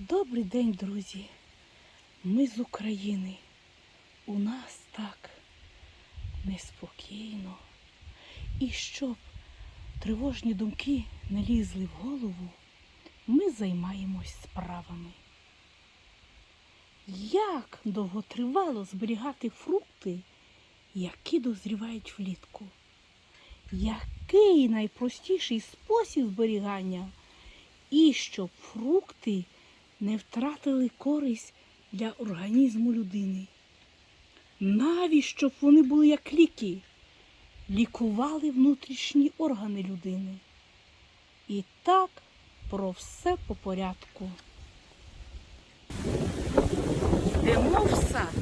Добрий день, друзі. Ми з України. У нас так неспокійно. І щоб тривожні думки не лізли в голову, ми займаємось справами. Як довготривало зберігати фрукти, які дозрівають влітку? Який найпростіший спосіб зберігання? І щоб фрукти не втратили користь для організму людини. Навіть щоб вони були як ліки, лікували внутрішні органи людини. І так про все по порядку. Йдемо в сад,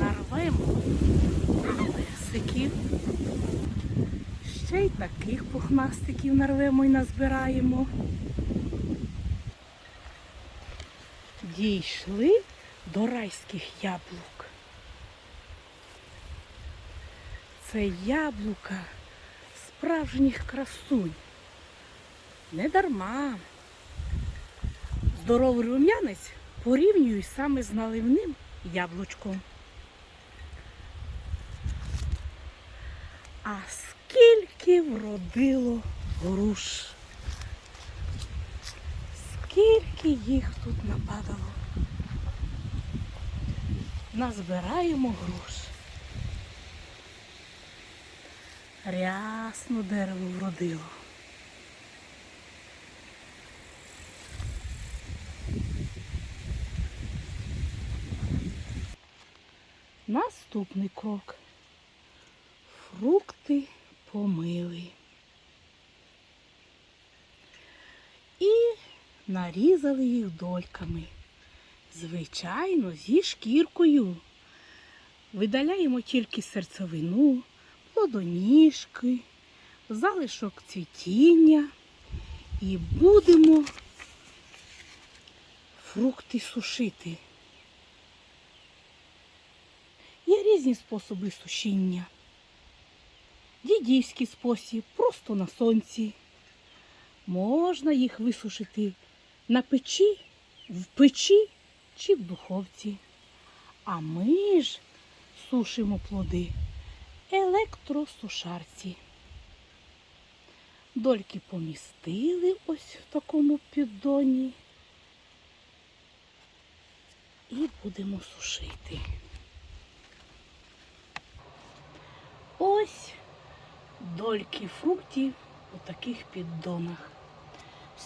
нарвемо персиків, ще й таких пухнастиків нарвемо і назбираємо. Дійшли до райських яблук. Це яблука справжніх красунь. Не дарма. Здоровий рум'янець порівнюю саме з наливним яблучком. А скільки вродило груш. Скільки їх тут нападало. Назбираємо груш. Рясно дерево вродило. Наступний крок. Фрукти помили. І нарізали їх дольками. Звичайно, зі шкіркою. Видаляємо тільки серцевину, плодоніжки, залишок цвітіння і будемо фрукти сушити. Є різні способи сушіння. Дідівський спосіб просто на сонці. Можна їх висушити на печі, в печі чи в духовці. А ми ж сушимо плоди електросушарці. Дольки помістили ось в такому піддоні і будемо сушити. Ось дольки фруктів у таких піддонах.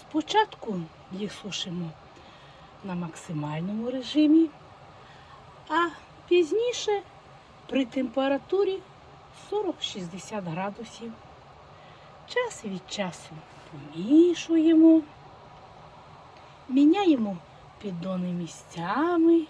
Спочатку їх сушимо на максимальному режимі, а пізніше при температурі 40-60 градусів. Час від часу помішуємо, міняємо піддони місцями.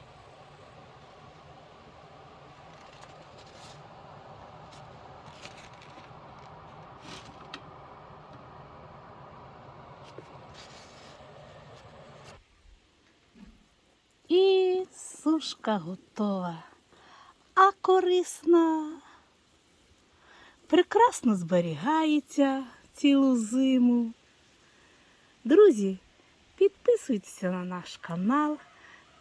І сушка готова, а корисна. Прекрасно зберігається цілу зиму. Друзі, підписуйтеся на наш канал.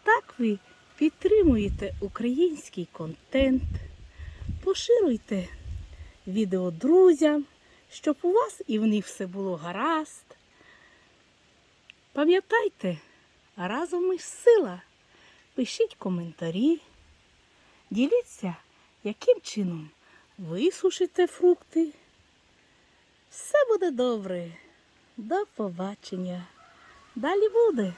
Так ви підтримуєте український контент. Поширюйте відео друзям, щоб у вас і в них все було гаразд. Пам'ятайте, разом ми сила. Пишіть коментарі, діліться, яким чином висушите фрукти. Все буде добре. До побачення. Далі буде.